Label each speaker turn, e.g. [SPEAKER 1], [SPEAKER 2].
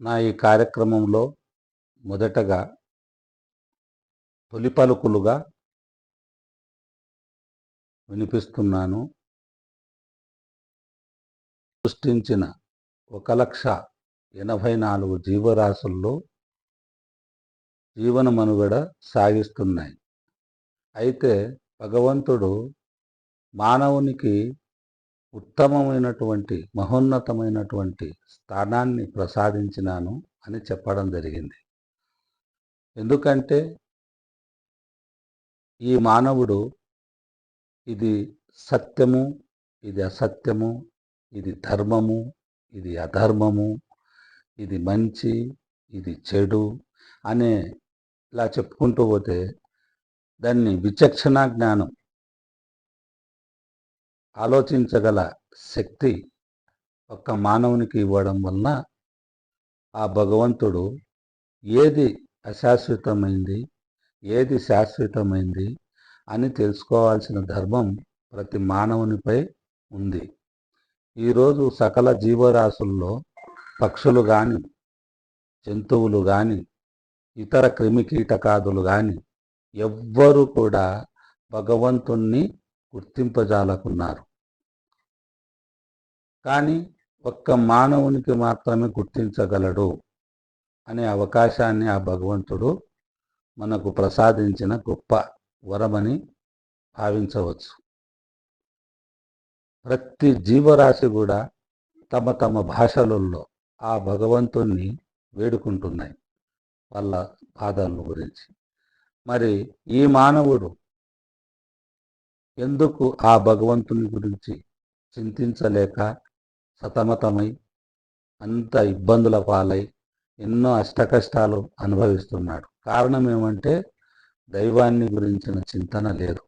[SPEAKER 1] నా ఈ కార్యక్రమంలో మొదటగా తొలి పలుకులుగా వినిపిస్తున్నాను. సృష్టించిన ఒక లక్ష ఎనభై నాలుగు జీవరాశుల్లో జీవన మనుగడ సాగిస్తున్నాయి. అయితే భగవంతుడు మానవునికి ఉత్తమమైనటువంటి మహోన్నతమైనటువంటి స్థానాన్ని ప్రసాదించినాను అని చెప్పడం జరిగింది. ఎందుకంటే ఈ మానవుడు ఇది సత్యము ఇది అసత్యము ఇది ధర్మము ఇది అధర్మము ఇది మంచి ఇది చెడు అనే ఇలా చెప్పుకుంటూ పోతే దాన్ని విచక్షణ జ్ఞానం ఆలోచించగల శక్తి ఒక్క మానవునికి ఇవ్వడం వలన ఆ భగవంతుడు ఏది అశాశ్వతమైంది ఏది శాశ్వతమైంది అని తెలుసుకోవాల్సిన ధర్మం ప్రతి మానవునిపై ఉంది. ఈరోజు సకల జీవరాశుల్లో పక్షులు కానీ జంతువులు కానీ ఇతర క్రిమికీటకాదులు కానీ ఎవ్వరు కూడా భగవంతుణ్ణి గుర్తింపజాలకున్నారు. కానీ ఒక్క మానవునికి మాత్రమే గుర్తించగలడు అనే అవకాశాన్ని ఆ భగవంతుడు మనకు ప్రసాదించిన గొప్ప వరమని భావించవచ్చు. ప్రతి జీవరాశి కూడా తమ తమ భాషలలో ఆ భగవంతుణ్ణి వేడుకుంటున్నాయి వాళ్ళ బాధల గురించి. మరి ఈ మానవుడు ఎందుకు ఆ భగవంతుని గురించి చింతించలేక సతమతమై అంత ఇబ్బందుల పాలై ఎన్నో అష్టకష్టాలు అనుభవిస్తున్నాడు. కారణం ఏమంటే దైవాన్ని గురించిన చింతన లేదు.